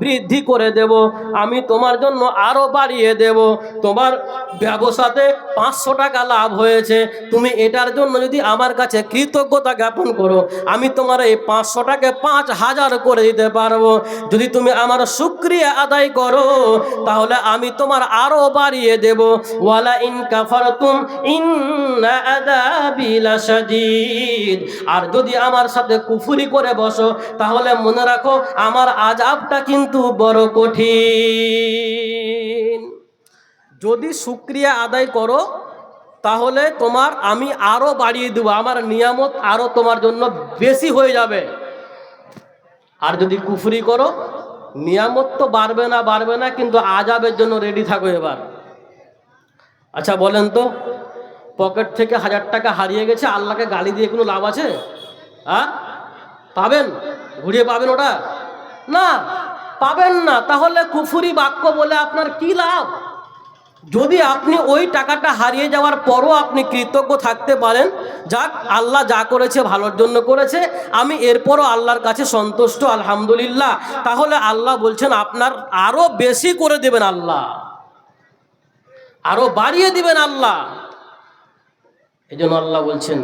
বৃদ্ধি করে দেব, আমি তোমার জন্য আরও বাড়িয়ে দেব। তোমার ব্যবসাতে পাঁচশো টাকা লাভ হয়েছে, তুমি এটার জন্য যদি আমার কাছে কৃতজ্ঞতা জ্ঞাপন করো, আমি তোমার এই পাঁচশো টাকা পাঁচ হাজার করে দিতে পারব। যদি তুমি আমার শুক্রিয়া আদায় করো, তাহলে আমি তোমার আরও বাড়িয়ে দেব। ওয়ালা ইন কাফারতুম আযাবি আর যদি আমার সাথে কুফরি করে বসো, তাহলে মনে রাখো, আমার আজাবটা কিন্তু বড় কঠিন। যদি শুক্রিয়া আদায় করো, তাহলে তোমার আমি আরও বাড়িয়ে দেবো, আমার নিয়ামত আরও তোমার জন্য বেশি হয়ে যাবে। আর যদি কুফরি করো, নিয়ামত তো বাড়বে না বাড়বে না, কিন্তু আজাবের জন্য রেডি থাকো এবার। আচ্ছা বলেন তো, পকেট থেকে হাজার টাকা হারিয়ে গেছে, আল্লাহকে গালি দিয়ে কোনো লাভ আছে? হ্যাঁ পাবেন? ঘুরিয়ে পাবেন ওটা? না। পাবেন না, তাহলে কুফুরি বাক্য বলে আপনার কি লাভ? যদি আপনি ওই টাকাটা হারিয়ে যাওয়ার পরও আপনি কৃতজ্ঞ থাকতে পারেন, যাক, আল্লাহ যা করেছে ভালোর জন্য করেছে, আমি এরপরও আল্লাহর কাছে সন্তুষ্ট, আলহামদুলিল্লাহ। তাহলে আল্লাহ বলছেন, আপনার আরও বেশি করে দেবেন আল্লাহ। আরও বাড়িয়ে দিবেন আল্লাহ। এই জন্য আল্লাহ বলছেন,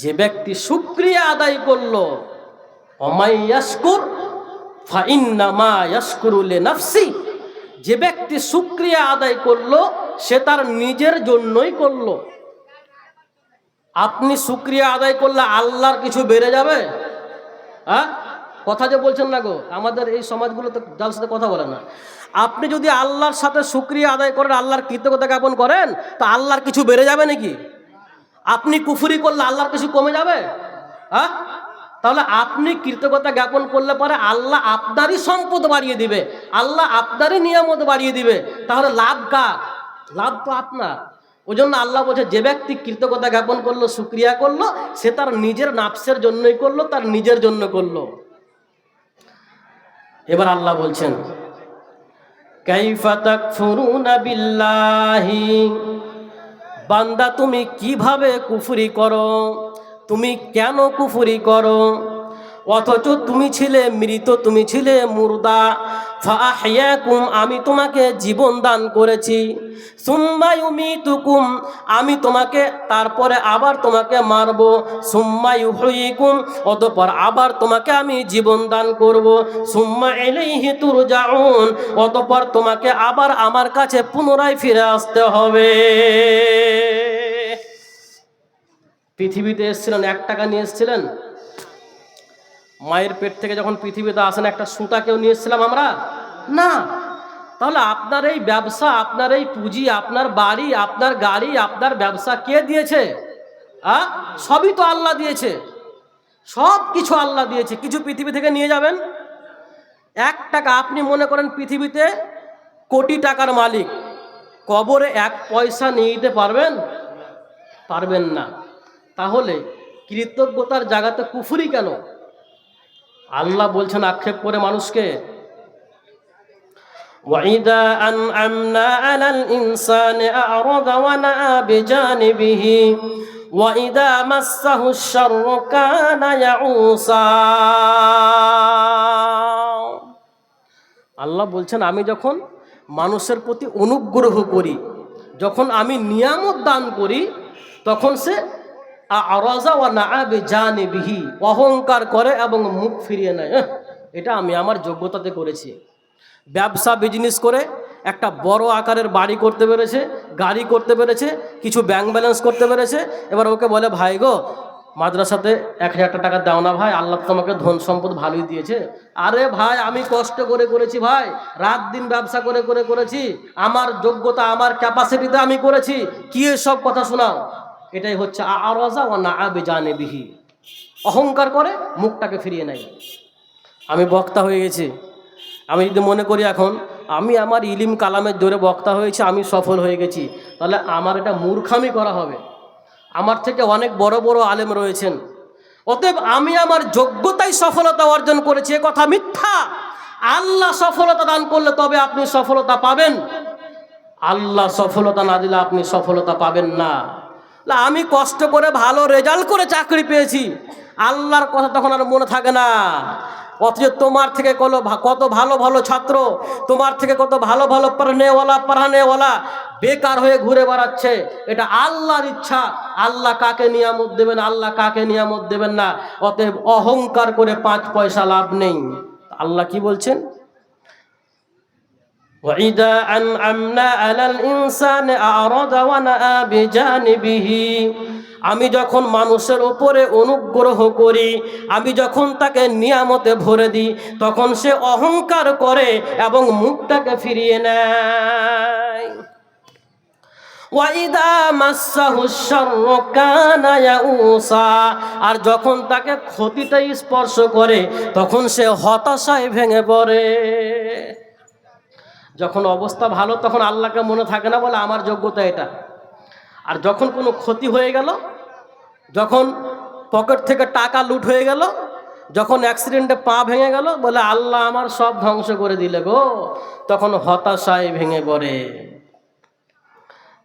যে ব্যক্তি শুক্রিয়া আদায় করল অমাই ইয়াসকুর ফাইন্নামা ইয়াসকুরুলে নাফসি যে ব্যক্তি শুক্রিয়া আদায় করল, সে তার নিজের জন্যই করল। আপনি শুক্রিয়া আদায় করলে আল্লাহর কিছু বেড়ে যাবে? হ্যাঁ কথা যে বলছেন না গো, আমাদের এই সমাজগুলোতে যার সাথে কথা বলে না। আপনি যদি আল্লাহর সাথে শুক্রিয়া আদায় করেন, আল্লাহর কৃতজ্ঞতা জ্ঞাপন করেন, তা আল্লাহর কিছু বেড়ে যাবে নাকি? আপনি কুফুরি করলে আল্লাহর কিছু কমে যাবে? হ্যাঁ তাহলে আপনি কৃতজ্ঞতা জ্ঞাপন করলে পরে আল্লাহ আপনারই সম্পদ বাড়িয়ে দিবে, আল্লাহ আপনারই নিয়ামত বাড়িয়ে দিবে, তাহলে লাভ কার? লাভ তো আপনার। ওই জন্য আল্লাহ বলছে, যে ব্যক্তি কৃতজ্ঞতা জ্ঞাপন করল শুক্রিয়া করল, সে তার নিজের নাফসের জন্যই করল, তার নিজের জন্য করল। এবার আল্লাহ বলছেন বিল্লাহি, বান্দা তুমি কীভাবে কুফরি করো? তুমি কেন কুফুরি করো? অথচ তুমি ছিলে মৃত, তুমি ছিলে মুর্দা। ফাহিয়াকুম আমি তোমাকে জীবন দান করেছি। সুম্মায়ুমিতুকুম আমি তোমাকে, তারপরে আবার তোমাকে মারব। সুম্মায়ুহয়িকুম অতপর আবার তোমাকে আমি জীবন দান করব। সুম্মা এলাইহি তুরজাউন, অতপর তোমাকে আবার আমার কাছে পুনরায় ফিরে আসতে হবে। পৃথিবীতে এসেছিলেন, এক টাকা নিয়ে এসেছিলেন। মায়ের পেট থেকে যখন পৃথিবীতে আসেন, একটা সুতা কেউ নিয়ে এসেছিলাম আমরা? না। তাহলে আপনার এই ব্যবসা, আপনার এই পুঁজি, আপনার বাড়ি, আপনার গাড়ি, আপনার ব্যবসা কে দিয়েছে? আ? সবই তো আল্লাহ দিয়েছে। সব কিছু আল্লাহ দিয়েছে। কিছু পৃথিবী থেকে নিয়ে যাবেন? এক টাকা, আপনি মনে করেন পৃথিবীতে কোটি টাকার মালিক। কবরে এক পয়সা নিয়ে দিতে পারবেন? পারবেন না। তাহলে কৃতজ্ঞতার জায়গাতে কুফুরি কেন আল্লাহ বলছেন আক্ষেপ করে মানুষকে وإذا أنعمنا على الإنسان أعرض ونأى بجانبه وإذا مسه الشر كان يعوسا আল্লাহ বলছেন আমি যখন মানুষের প্রতি অনুগ্রহ করি যখন আমি নিয়ামত দান করি তখন সে আরাজা ও না জানে বিহি অহংকার করে এবং মুখ ফিরিয়ে নেয়। "এহ, এটা আমি আমার যোগ্যতাতে করেছি। ব্যবসা বিজনেস করে একটা বড় আকারের বাড়ি করতে পেরেছে গাড়ি করতে পেরেছে কিছু ব্যাংক ব্যালেন্স করতে পেরেছে। এবার ওকে বলে ভাই গো মাদ্রাসাতে এক হাজার টাকা দাও না ভাই আল্লাহ তোমাকে ধন সম্পদ ভালোই দিয়েছে। আরে ভাই আমি কষ্ট করে করেছি ভাই রাত দিন ব্যবসা করে করে করেছি। আমার যোগ্যতা আমার ক্যাপাসিটিতে আমি করেছি। কি সব কথা শোনাও? এটাই হচ্ছে আরাজা ও না আবে জানে বিহি অহংকার করে মুখটাকে ফিরিয়ে নেয়। আমি বক্তা হয়ে গেছি। আমি যদি মনে করি এখন আমি আমার ইলিম কালামের জোরে বক্তা হয়েছি আমি সফল হয়ে গেছি তাহলে আমার এটা মূর্খামি করা হবে। আমার থেকে অনেক বড় বড় আলেম রয়েছেন। অতএব আমি আমার যোগ্যতাই সফলতা অর্জন করেছি এ কথা মিথ্যা। আল্লাহ সফলতা দান করলে তবে আপনি সফলতা পাবেন। আল্লাহ সফলতা না দিলে আপনি সফলতা পাবেন না, আমি কষ্ট করে ভালো রেজাল্ট করে চাকরি পেয়েছি। আল্লাহর কথা তখন আর মনে থাকে না। অথচ তোমার থেকে কত কত ভালো ভালো ছাত্র, তোমার থেকে কত ভালো ভালো পড়ানেওয়ালা পড়ানেওয়ালা বেকার হয়ে ঘুরে বেড়াচ্ছে। এটা আল্লাহর ইচ্ছা। আল্লাহ কাকে নিয়ামত দেবেন, আল্লাহ কাকে নিয়ামত দেবেন না। অতএব অহংকার করে পাঁচ পয়সা লাভ নেই। আল্লাহ কি বলছেন? وإذا أنعمنا على الإنسان أعرض ونأى بجانبه আমি যখন মানুষের উপরে অনুগ্রহ করি আমি যখন তাকে নিয়ামতে ভরে দিই তখন সে অহংকার করে এবং মুখটাকে ফিরিয়ে নেয় ওয়াইদা মাসাহু শাররু কানা ইয়াউসা আর যখন তাকে ক্ষতিটা স্পর্শ করে তখন সে হতাশায় ভেঙে পড়ে যখন অবস্থা ভালো, তখন আল্লাহকে মনে থাকে না, বলে আমার যোগ্যতা এটা। আর যখন কোনো ক্ষতি হয়ে গেল, যখন পকেট থেকে টাকা লুট হয়ে গেল, যখন অ্যাক্সিডেন্টে পা ভেঙে গেল, বলে আল্লাহ আমার সব ধ্বংস করে দিলে গো, তখন হতাশায় ভেঙে পড়ে।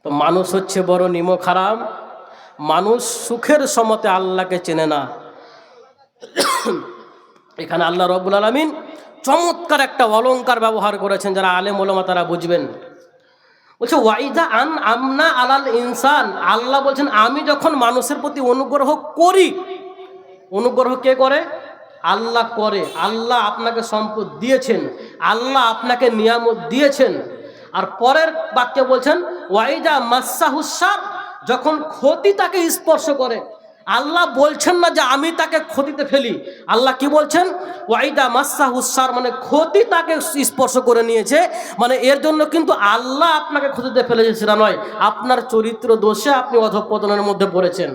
তো মানুষ হচ্ছে বড় নিম খারাপ মানুষ সুখের সমতে আল্লাহকে চেনে না। এখানে আল্লাহ রব্বুল আলমিন চমৎকার একটা অলংকার ব্যবহার করেছেন, যারা আলেম ওলমা তারা বুঝবেন। বলছে, ওয়াইদা আন আমনা আলাল ইনসান। আল্লাহ বলছেন, আমি যখন মানুষের প্রতি অনুগ্রহ করি, অনুগ্রহ কে করে? আল্লাহ করে। আল্লাহ আপনাকে সম্পদ দিয়েছেন, আল্লাহ আপনাকে নিয়ামত দিয়েছেন। আর পরের বাক্যে বলছেন, ওয়াইদা মাসা হুসার যখন ক্ষতি তাকে স্পর্শ করে আল্লাহ বলছেন না যে আমি তাকে ক্ষতিতে ফেলি। আল্লাহ কি বলছেন? ওয়াইদা মাসা হুসার মানে ক্ষতি তাকে স্পর্শ করে নিয়েছে। মানে এর জন্য কিন্তু আল্লাহ আপনাকে ক্ষতিতে ফেলেছে সেটা নয়, আপনার চরিত্র দোষে আপনি অধঃপতনের মধ্যে পড়েছেন।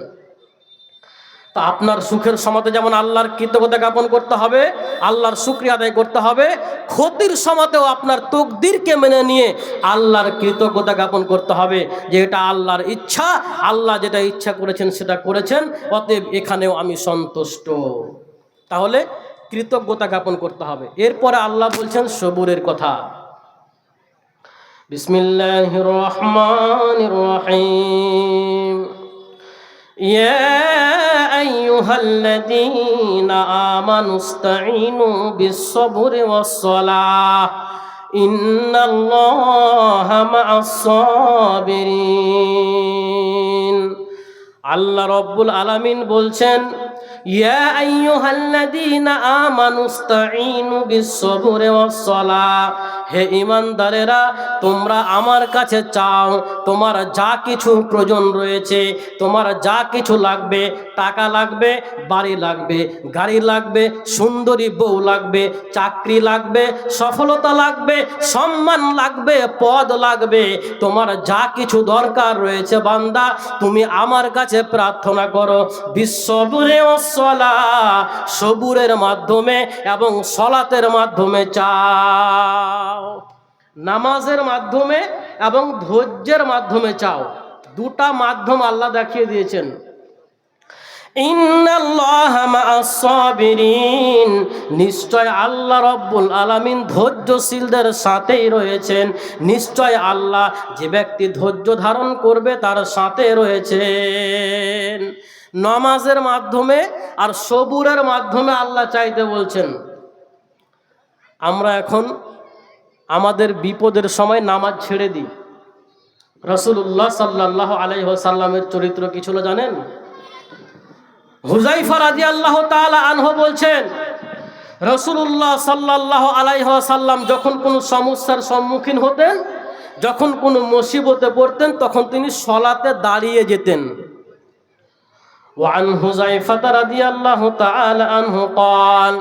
তা আপনার সুখের সমাতে যেমন আল্লাহর কৃতজ্ঞতা জ্ঞাপন করতে হবে, আল্লাহর শুক্রিয়া আদায় করতে হবে, ক্ষতির সমাতেও আপনার তকদিরকে মেনে নিয়ে আল্লাহর কৃতজ্ঞতা জ্ঞাপন করতে হবে যে এটা আল্লাহর ইচ্ছা, আল্লাহ যেটা ইচ্ছা করেছেন সেটা করেছেন, অতএব এখানেও আমি সন্তুষ্ট। তাহলে কৃতজ্ঞতা জ্ঞাপন করতে হবে। এরপরে আল্লাহ বলছেন সবুরের কথা। বিসমিল্লাহ রহমান রহিম। يا أيها الذين آمنوا استعينوا بالصبر والصلاة إن الله مع الصابرين আল্লাহ রব্বুল আলামিন বলছেন ইয়া আইয়ুহাল্লাযীনা আমানুস্তাঈনু বিস-সাবরি ওয়াস-সালাহ হে ইমানদারেরা, তোমরা আমার কাছে চাও, তোমার যা কিছু প্রয়োজন রয়েছে, তোমার যা কিছু লাগবে, টাকা লাগবে, বাড়ি লাগবে, গাড়ি লাগবে, সুন্দরী বউ লাগবে, চাকরি লাগবে, সফলতা লাগবে, সম্মান লাগবে, পদ লাগবে, তোমার যা কিছু দরকার রয়েছে বান্দা, তুমি আমার কাছে প্রার্থনা করো। বিশ্ববুরে অসলা সবুরের মাধ্যমে এবং সলাতের মাধ্যমে চাও। নামাজের মাধ্যমে এবং ধৈর্যের মাধ্যমে চাও। দুটা মাধ্যম আল্লাহ দেখিয়ে দিয়েছেন। নিশ্চয় আল্লাহ রব্বুল আলামিন ধৈর্যশীলদের সাথেই রয়েছেন। নিশ্চয় আল্লাহ যে ব্যক্তি ধৈর্য ধারণ করবে তার সাথে রয়েছেন। নমাজের মাধ্যমে আর সবুরের মাধ্যমে আল্লাহ চাইতে বলছেন। আমরা এখন আমাদের বিপদের সময় নামাজ ছেড়ে দিই রসুল্লাহ সাল্লাহ আলাইসাল্লামের চরিত্র কি ছিল জানেন হুজাইফা রাজি আল্লাহ আনহ বলছেন রসুল্লাহ সাল্লাহ আলাইসাল্লাম যখন কোনো সমস্যার সম্মুখীন হতেন যখন কোনো মুসিবতে পড়তেন তখন তিনি সলাতে দাঁড়িয়ে যেতেন وعن حذيفة رضي الله تعالى عنه قال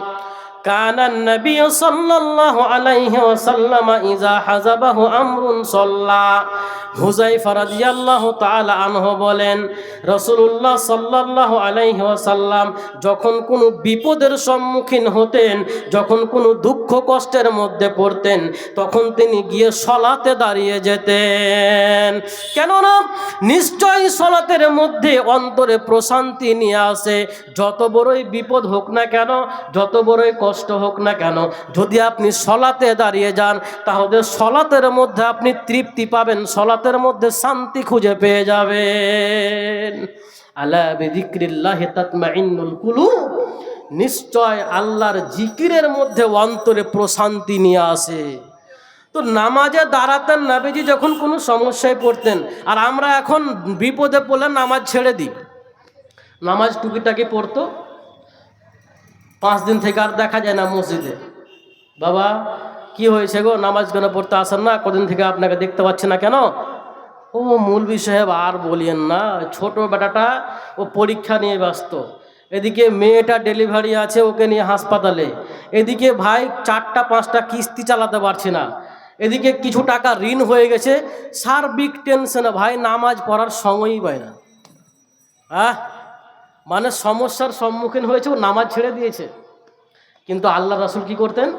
كان النبي صلى الله عليه وسلم إذا حزبه أمر صلى হুজাইফা রাদিয়াল্লাহু তাআলা আনহু বলেন রাসূলুল্লাহ সাল্লাল্লাহু আলাইহি ওয়াসাল্লাম যখন কোনো বিপদের সম্মুখীন হতেন যখন কোনো দুঃখ কষ্টের মধ্যে পড়তেন তখন তিনি গিয়ে সলাতে দাঁড়িয়ে যেতেন কেননা নিশ্চয়ই সলাতের মধ্যে অন্তরে প্রশান্তি নিয়ে আসে যত বড়ই বিপদ হোক না কেন যত বড়ই কষ্ট হোক না কেন, যদি আপনি সলাতে দাঁড়িয়ে যান, তাহলে সলাতের মধ্যে আপনি তৃপ্তি পাবেন, সলাতের মধ্যে শান্তি খুঁজে পেয়ে যাবেন। আলা বিযিক্রিল্লাহি তাতমাইন্নুল কুলুব। নিশ্চয় আল্লাহর জিকিরের মধ্যে অন্তরে প্রশান্তি নিয়ে আসে। তো নামাজে দাঁড়াতেন নাবিজি যখন কোনো সমস্যায় পড়তেন, আর আমরা এখন বিপদে পড়লে নামাজ ছেড়ে দিই। নামাজ টুকিটাকি পড়তো পাঁচ দিন থেকে আর দেখা যায় না মসজিদে। বাবা, কি হয়েছে গো? নামাজ কেন পড়তে আসেন না? কদিন থেকে আপনাকে দেখতে পাচ্ছি না কেন? ও মৌলবি সাহেব, আর বলিয়েন না। ছোট বেটাটা ও পরীক্ষা নিয়ে ব্যস্ত। এদিকে মেয়েটা ডেলিভারি আছে ওকে নিয়ে হাসপাতালে। এদিকে ভাই চারটা, পাঁচটা কিস্তি চালাতে পারছি না। এদিকে কিছু টাকা ঋণ হয়ে গেছে। সার্বিক টেনশনে ভাই নামাজ পড়ার সময়ই পায় না। হ্যাঁ মানে সমস্যার সম্মুখীন হয়েছে, ও নামাজ ছেড়ে দিয়েছে। কিন্তু আল্লাহ রাসুল কি করতেন?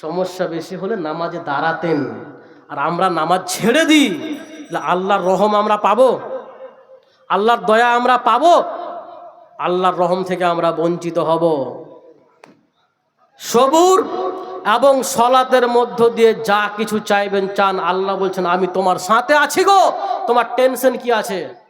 সমস্যা বেশি হলে নামাজে দাঁড়াতেন। আর আমরা নামাজ ছেড়ে দিই আল্লাহর রহম আমরা পাবো? আল্লাহর দয়া আমরা পাবো? আল্লাহর রহম থেকে আমরা বঞ্চিত হব। সবুর এবং সলাতের মধ্য দিয়ে যা কিছু চাইবেন, চান আল্লাহ বলছেন, আমি তোমার সাথে আছি গো। তোমার টেনশন কি আছে?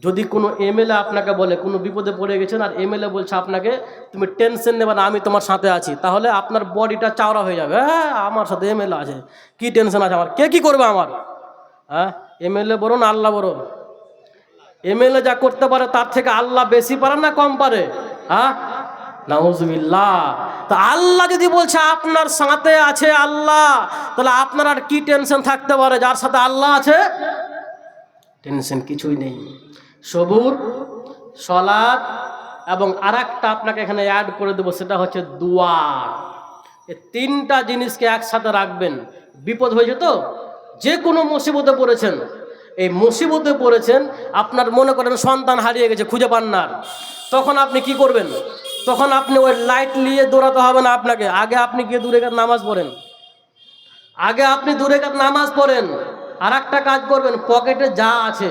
যদি কোনো এমএলএ আপনাকে বলে, কোনো বিপদে পড়ে গেছেন আর এমএলএ বলছে আপনাকে, তুমি টেনশন নেবে না, আমি তোমার সাথে আছি। তাহলে আপনার বডিটা চাওড়া হয়ে যাবে। হ্যাঁ আমার সাথে এমএলএ আছে। কি টেনশন আছে আমার? কে কি করবে আমার? হ্যাঁ এমএলএ বলুন, আল্লাহ বলুন। এমএলএ যা করতে পারে তার থেকে আল্লাহ বেশি পারে না কম পারে? হ্যাঁ নাউজুবিল্লাহ। তা আল্লাহ যদি বলছে আপনার সাথে আছে আল্লাহ, তাহলে আপনার আর কি টেনশন থাকতে পারে? যার সাথে আল্লাহ আছে টেনশন কিছুই নেই। সবুর, সলাদ এবং আর আপনাকে এখানে অ্যাড করে দেবো, সেটা হচ্ছে দোয়া। এই তিনটা জিনিসকে একসাথে রাখবেন। বিপদ হয়েছে তো? যে কোনো মুসিবতে পড়েছেন। এই মুসিবতে পড়েছেন, আপনার মনে করেন সন্তান হারিয়ে গেছে, খুঁজে পান না তখন আপনি কি করবেন? তখন আপনি ওই লাইট নিয়ে দৌড়াতে হবে না আপনাকে। আগে আপনি গিয়ে দূরে নামাজ পড়েন। আগে আপনি দূরে নামাজ পড়েন। আর একটা কাজ করবেন, পকেটে যা আছে,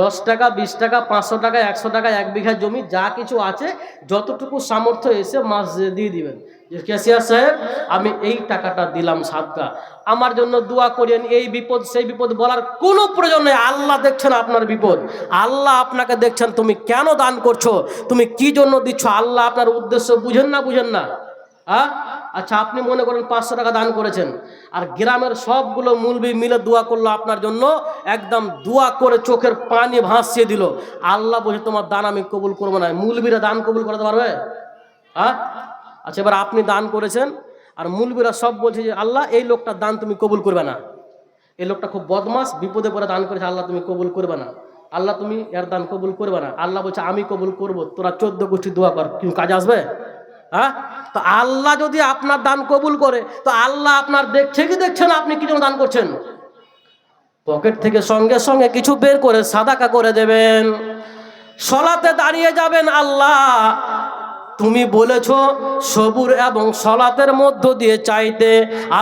দশ টাকা, বিশ টাকা, পাঁচশো টাকা, একশো টাকা, এক বিঘা জমি, যা কিছু আছে, যতটুকু সামর্থ্য এসে মাস দিয়ে দিবেন। যে ক্যাশিয়ার সাহেব, আমি এই টাকাটা দিলাম সাদকা আমার জন্য দোয়া করেন এই বিপদ, সেই বিপদ বলার কোনো প্রয়োজন নেই। আল্লাহ দেখছেন আপনার বিপদ। আল্লাহ আপনাকে দেখছেন, তুমি কেন দান করছ? তুমি কি জন্য দিচ্ছ? আল্লাহ আপনার উদ্দেশ্য বুঝেন না বুঝেন না। হ্যাঁ? আচ্ছা আপনি মনে করেন পাঁচশো টাকা দান করেছেন। আর গ্রামের সবগুলো মুলবি মিলে দোয়া করল আপনার জন্য, একদম দোয়া করে চোখের পানি ভাসিয়ে দিল। আল্লাহ বলছে, তোমার দান আমি কবুল করব না। মুলবিরা দান কবুল করতে পারবে? হ্যাঁ? আচ্ছা এবার আপনি দান করেছেন, আর মুলবিরা সব বলছে যে, আল্লাহ, এই লোকটার দান তুমি কবুল করবে না। এই লোকটা খুব বদমাস, বিপদে পড়ে দান করেছে, আল্লাহ, তুমি কবুল করবে না। আল্লাহ, তুমি এর দান কবুল করবে না। আল্লাহ বলছে, আমি কবুল করব, তোরা চোদ্দ গোষ্ঠী দোয়া কর, কি কাজ আসবে? হ্যাঁ? তো আল্লাহ যদি আপনার দান কবুল করে, তো আল্লাহ আপনার দেখছে কি দেখছেন আপনি কি জন্য দান করছেন? পকেট থেকে সঙ্গে সঙ্গে কিছু বের করে সাদাকা করে দেবেন। সলাতে দাঁড়িয়ে যাবেন আল্লাহ। তুমি বলেছ সবুর এবং সলাতের মধ্য দিয়ে চাইতে।